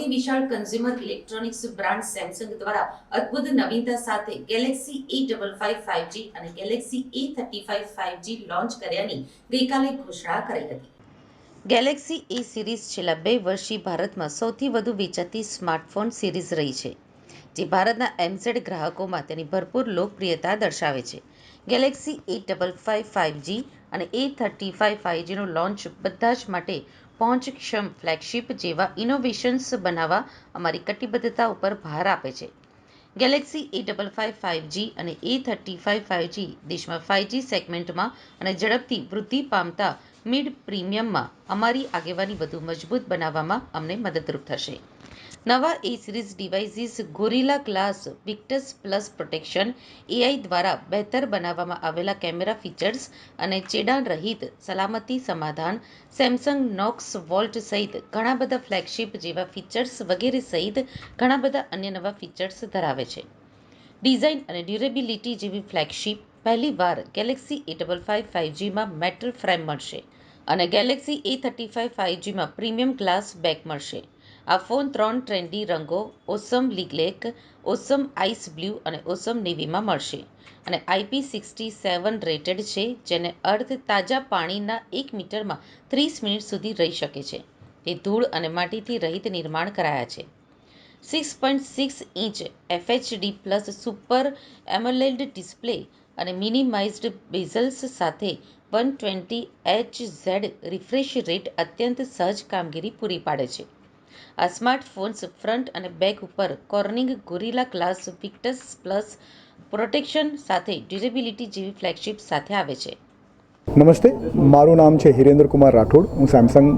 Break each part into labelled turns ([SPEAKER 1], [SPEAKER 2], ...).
[SPEAKER 1] સૌથી વિશાળ consumer electronics brand Samsung દ્વારા અદ્ભુત નવીનતા સાથે ગેલેક્સી એ ડબલ ફાઇવ અને ગેલેક્સી એ થર્ટી લોન્ચ કર્યાની ગઈકાલે ઘોષણા કરી હતી. ગેલેક્સી એ સિરીઝ છેલ્લા બે વર્ષથી ભારતમાં સૌથી વધુ વેચાતી સ્માર્ટફોન સિરીઝ રહી છે, જે ભારતના એમઝેડ ગ્રાહકોમાં તેની ભરપૂર લોકપ્રિયતા દર્શાવે છે. Galaxy A double five five G અને એ થર્ટી ફાઇવ ફાઇવજીનું લોન્ચ બધા જ માટે પહોંચક્ષમ ફ્લેગશિપ જેવા ઇનોવેશન્સ બનાવવા અમારી કટિબદ્ધતા ઉપર ભાર આપે છે. Galaxy A double five five G અને A thirty five five G દેશમાં ફાઇવજી સેગમેન્ટમાં અને ઝડપથી વૃદ્ધિ પામતા મિડ પ્રીમિયમમાં અમારી આગેવાની વધુ મજબૂત બનાવવામાં અમને મદદરૂપ થશે. નવા A series devices Gorilla Glass Victus plus protection, AI દ્વારા બહેતર બનાવવામાં આવેલા કેમેરા ફીચર્સ અને ચેડાણ રહિત સલામતી સમાધાન, સેમસંગ નોક્સ વોલ્ટ સહિત ઘણા બધા ફ્લેગશિપ જેવા ફીચર્સ વગેરે સહિત ઘણા બધા અન્ય નવા ફીચર્સ ધરાવે છે. ડિઝાઇન અને ડ્યુરેબિલિટી જેવી ફ્લેગશિપ પહેલીવાર ગેલેક્સી એ ડબલ ફાઇવ ફાઇવજીમાં મેટલ ફ્રેમ મળશે અને ગેલેક્સી એ થર્ટી ફાઇવ ફાઇવજીમાં પ્રીમિયમ ગ્લાસ બેક મળશે. આ ફોન ત્રણ ટ્રેન્ડી રંગો ઓસમ લીગલેક ઓસમ આઈસ બ્લુ અને ઓસમ નેવીમાં મળશે. અને આઈપી સિક્સટી સેવન રેટેડ છે, જેને અર્થ તાજા પાણીના એક મીટરમાં ત્રીસ મિનિટ સુધી રહી શકે છે. તે ધૂળ અને માટીથી રહિત નિર્માણ કરાયા છે. Six point six inch FHD plus super AMOLED display અને મિનિમાઇઝ્ડ બેઝલ્સ સાથે one twenty H Z refresh rate અત્યંત સહજ કામગીરી પૂરી પાડે છે. આ સ્માર્ટફોન્સ ફ્રન્ટ અને બેક ઉપર Corning Gorilla Glass Victus plus protection સાથે ડ્યુરેબિલિટી જેવી ફ્લેગશિપ સાથે આવે છે.
[SPEAKER 2] નમસ્તે, મારું નામ છે હિરેન્દ્ર કુમાર રાઠોડ. હું સેમસંગ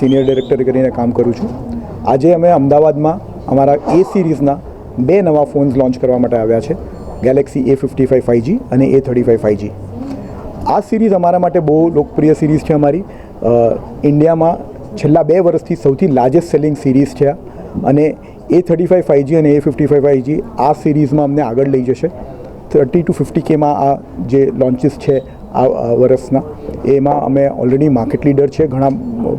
[SPEAKER 2] સિનિયર ડિરેક્ટર કરીને કામ કરું છું. આજે અમે અમદાવાદમાં અમારા એ સિરીઝના બે નવા ફોન્સ લોન્ચ કરવા માટે આવ્યા છે. Galaxy A fifty five five G અને A thirty five five G આ સિરીઝ અમારા માટે બહુ લોકપ્રિય સિરીઝ છે અમારી. ઇન્ડિયામાં છેલ્લા બે વર્ષથી સૌથી લાર્જેસ્ટ સેલિંગ સિરીઝ છે અને એ થર્ટી ફાઇવ ફાઇવજી અને એ ફિફ્ટી ફાઇવ ફાઇવજી આ સિરીઝમાં અમને આગળ લઈ જશે. થર્ટી ટુ ફિફ્ટી કેમાં આ જે લોન્ચીસ છે આ વર્ષના, એમાં અમે ઓલરેડી માર્કેટ લીડર છે ઘણા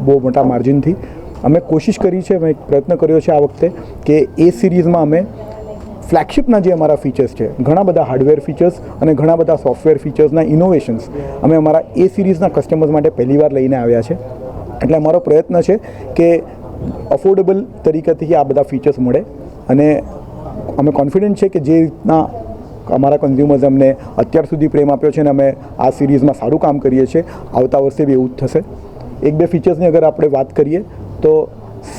[SPEAKER 2] બહુ મોટા માર્જિનથી અમે કોશિશ કરી છે, અમે પ્રયત્ન કર્યો છે આ વખતે કે એ સિરીઝમાં અમે ફ્લેગશિપના જે અમારા ફીચર્સ છે, ઘણા બધા હાર્ડવેર ફીચર્સ અને ઘણા બધા સોફ્ટવેર ફીચર્સના ઇનોવેશન્સ અમે અમારા એ સિરીઝના કસ્ટમર્સ માટે પહેલીવાર લઈને આવ્યા છે. એટલે અમારો પ્રયત્ન છે કે અફોર્ડેબલ તરીકેથી આ બધા ફીચર્સ મળે. અને અમે કોન્ફિડન્ટ છે કે જે રીતના અમારા કન્ઝ્યુમર્સ અમને અત્યાર સુધી પ્રેમ આપ્યો છે અને અમે આ સિરીઝમાં સારું કામ કરીએ છીએ, આવતા વર્ષે બી એવું જ થશે. એક બે ફીચર્સની અગર આપણે વાત કરીએ, તો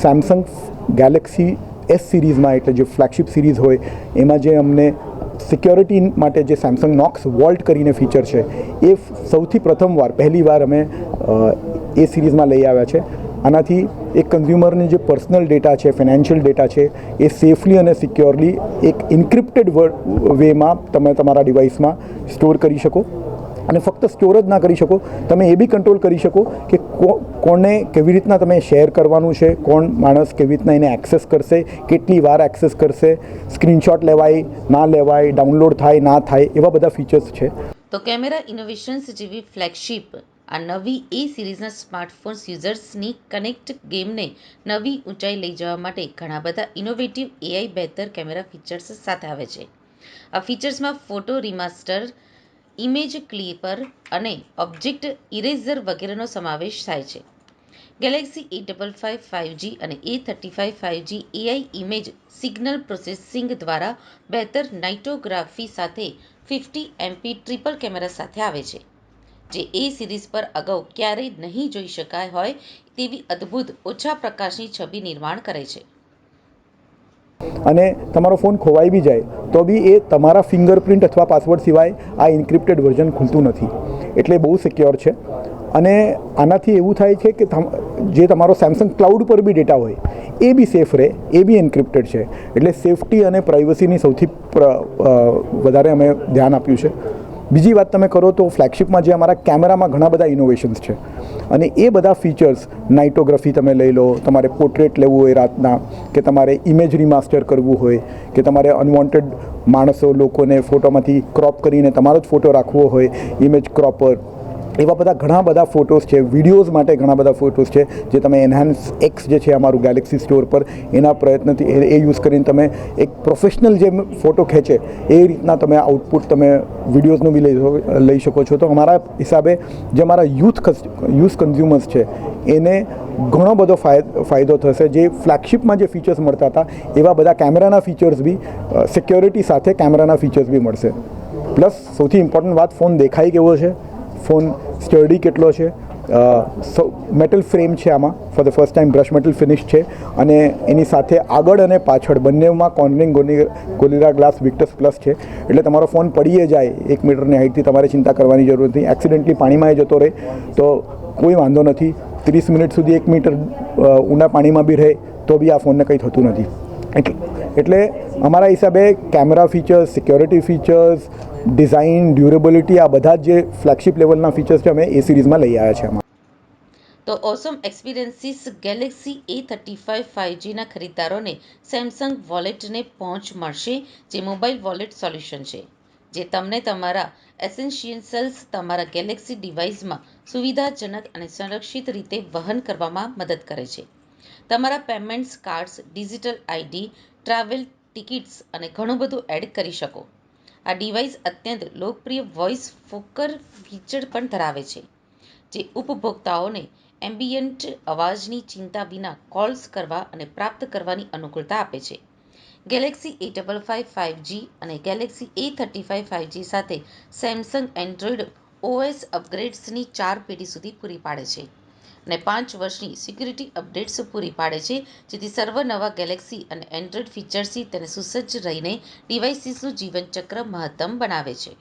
[SPEAKER 2] સેમસંગ ગેલેક્સી એસ સિરીઝમાં એટલે જે ફ્લેગશિપ સિરીઝ હોય, એમાં જે અમને સિક્યોરિટી માટે જે સેમસંગ નોક્સ વોલ્ટ કરીને ફીચર છે, એ સૌથી પ્રથમવાર, પહેલીવાર અમે એ સિરીઝમાં લઈ આવ્યા છે. આનાથી એક કન્ઝ્યુમરને જે પર્સનલ ડેટા છે ફિનાન્શિયલ ડેટા છે, એ સેફલી અને સિક્યોરલી એક ઇન્ક્રિપ્ટેડ વેમાં તમે તમારા ડિવાઇસમાં સ્ટોર કરી શકો. અને ફક્ત સ્ટોર જ ના કરી શકો. તમે એ બી કંટ્રોલ કરી શકો કે કો- કોને કેવી રીતના તમે શેર કરવાનું છે, કોણ માણસ કેવી રીતના એને એક્સેસ કરશે, કેટલી વાર એક્સેસ કરશે સ્ક્રીનશોટ લેવાય, ના લેવાય ડાઉનલોડ થાય, ના થાય, એવા બધા ફીચર્સ છે.
[SPEAKER 1] તો કેમેરા ઇનોવેશન્સ જેવી ફ્લેગશિપ આ નવી એ સિરીઝના સ્માર્ટફોન્સ યુઝર્સની કનેક્ટ ગેમને નવી ઊંચાઈ લઈ જવા માટે ઘણા બધા ઇનોવેટિવ એઆઈ બહેતર કેમેરા ફીચર્સ સાથે આવે છે. આ ફીચર્સમાં ફોટો રિમાસ્ટર ઇમેજ ક્લિપર અને ઓબ્જેક્ટ ઇરેઝર વગેરેનો સમાવેશ થાય છે. Galaxy A double five five G અને A thirty five five G AI image signal processing દ્વારા બહેતર નાઇટોગ્રાફી સાથે ફિફ્ટી એમપી ટ્રિપલ કેમેરા સાથે આવે છે. જે એ સિરીઝ પર અગાઉ ક્યારેય નહીં જોઈ શકાય હોય તેવી અદ્ભુત, ઓછા પ્રકાશની છબી નિર્માણ કરે છે.
[SPEAKER 2] અને તમારો ફોન ખોવાઈ બી જાય, તો બી એ તમારા ફિંગરપ્રિન્ટ અથવા પાસવર્ડ સિવાય આ ઇન્ક્રિપ્ટેડ વર્ઝન ખુલતું નથી. એટલે બહુ સિક્યોર છે. અને આનાથી એવું થાય છે કે જે તમારો સેમસંગ ક્લાઉડ પર બી ડેટા હોય, એ બી સેફ રહે, એ બી એન્ક્રિપ્ટેડ છે. એટલે સેફટી અને પ્રાઇવસીની સૌથી વધારે અમે ધ્યાન આપ્યું છે. બીજી વાત તમે કરો તો ફ્લેગશિપમાં જે અમારા કેમેરામાં ઘણા બધા ઇનોવેશન્સ છે. અને એ બધા ફીચર્સ નાઇટોગ્રાફી તમે લઈ લો, તમારે પોર્ટ્રેટ લેવું હોય રાતના, કે તમારે ઇમેજ રિમાસ્ટર કરવું હોય, કે તમારે અનવોન્ટેડ માણસો લોકોને ફોટોમાંથી ક્રોપ કરીને તમારો જ ફોટો રાખવો હોય ઇમેજ ક્રોપર એવા બધા ઘણા બધા ફોટોસ છે વિડીયોઝ માટે ઘણા બધા ફોટોસ છે, જે તમે એનહાન્સ એક્સ જે છે અમારું ગેલેક્સી સ્ટોર પર, એના પ્રયત્નથી એ યુઝ કરીને તમે એક પ્રોફેશનલ જે ફોટો ખેંચે, એ રીતના તમે આઉટપુટ તમે વિડીયોઝનું બી લઈ લઈ શકો છો. તો અમારા હિસાબે જે અમારા યુથ યુથ કન્ઝ્યુમર્સ છે, એને ઘણો બધો ફાયદો થશે. જે ફ્લેગશિપમાં જે ફીચર્સ મળતા હતા, એવા બધા કેમેરાના ફીચર્સ બી સિક્યોરિટી સાથે કેમેરાના ફીચર્સ બી મળશે. પ્લસ સૌથી ઇમ્પોર્ટન્ટ વાત ફોન દેખાય કેવો છે? ફોન સ્ટર્ડી કેટલો છે? મેટલ ફ્રેમ છે આમાં. For the first time brush metal finish છે. અને એની સાથે આગળ અને પાછળ બંનેમાં Corning Gorilla Glass Victus plus છે. એટલે તમારો ફોન પડીએ જાય એક મીટરની હાઇટથી તમારે ચિંતા કરવાની જરૂર નથી. એક્સિડન્ટલી પાણીમાં એ જતો રહે, તો કોઈ વાંધો નથી. ત્રીસ મિનિટ સુધી એક મીટર ઊંડા પાણીમાં બી રહે, તો બી આ ફોનને કંઈ થતું નથી. એટલે અમારા હિસાબે camera features security features design durability આ બધા જે ફ્લેગશિપ લેવલના ફીચર્સ છે, અમે એ સિરીઝમાં લઈ આવ્યા છે
[SPEAKER 1] તો awesome experiences Galaxy A thirty five ફાઇવજીના ખરીદદારોને સેમસંગ વોલેટને પહોંચ મળશે, જે મોબાઈલ વોલેટ સોલ્યુશન છે. જે તમને તમારા એસેન્શિયલ્સ તમારા ગેલેક્સી ડિવાઇસમાં સુવિધાજનક અને સંરક્ષિત રીતે વહન કરવામાં મદદ કરે છે. તમારા payments, cards, digital ID, travel tickets અને ઘણું બધું એડ કરી શકો. આ ડિવાઇસ અત્યંત લોકપ્રિય વોઇસ ફોકર ફીચર પણ ધરાવે છે, જે ઉપભોક્તાઓને એમ્બિયન્ટ અવાજની ચિંતા વિના કોલ્સ કરવા અને પ્રાપ્ત કરવાની અનુકૂળતા આપે છે. Galaxy A double five five G અને Galaxy A thirty five five G સાથે સેમસંગ એન્ડ્રોઇડ ઓએસ અપગ્રેડ્સની ચાર પેઢી સુધી પૂરી પાડે છે. અને પાંચ વર્ષની સિક્યુરિટી અપડેટ્સ પૂરી પાડે છે, જેથી સર્વ નવા ગેલેક્સી અને એન્ડ્રોઇડ ફીચર્સથી તેને સુસજ્જ રહીને ડિવાઇસીસનું જીવનચક્ર મહત્તમ બનાવે છે.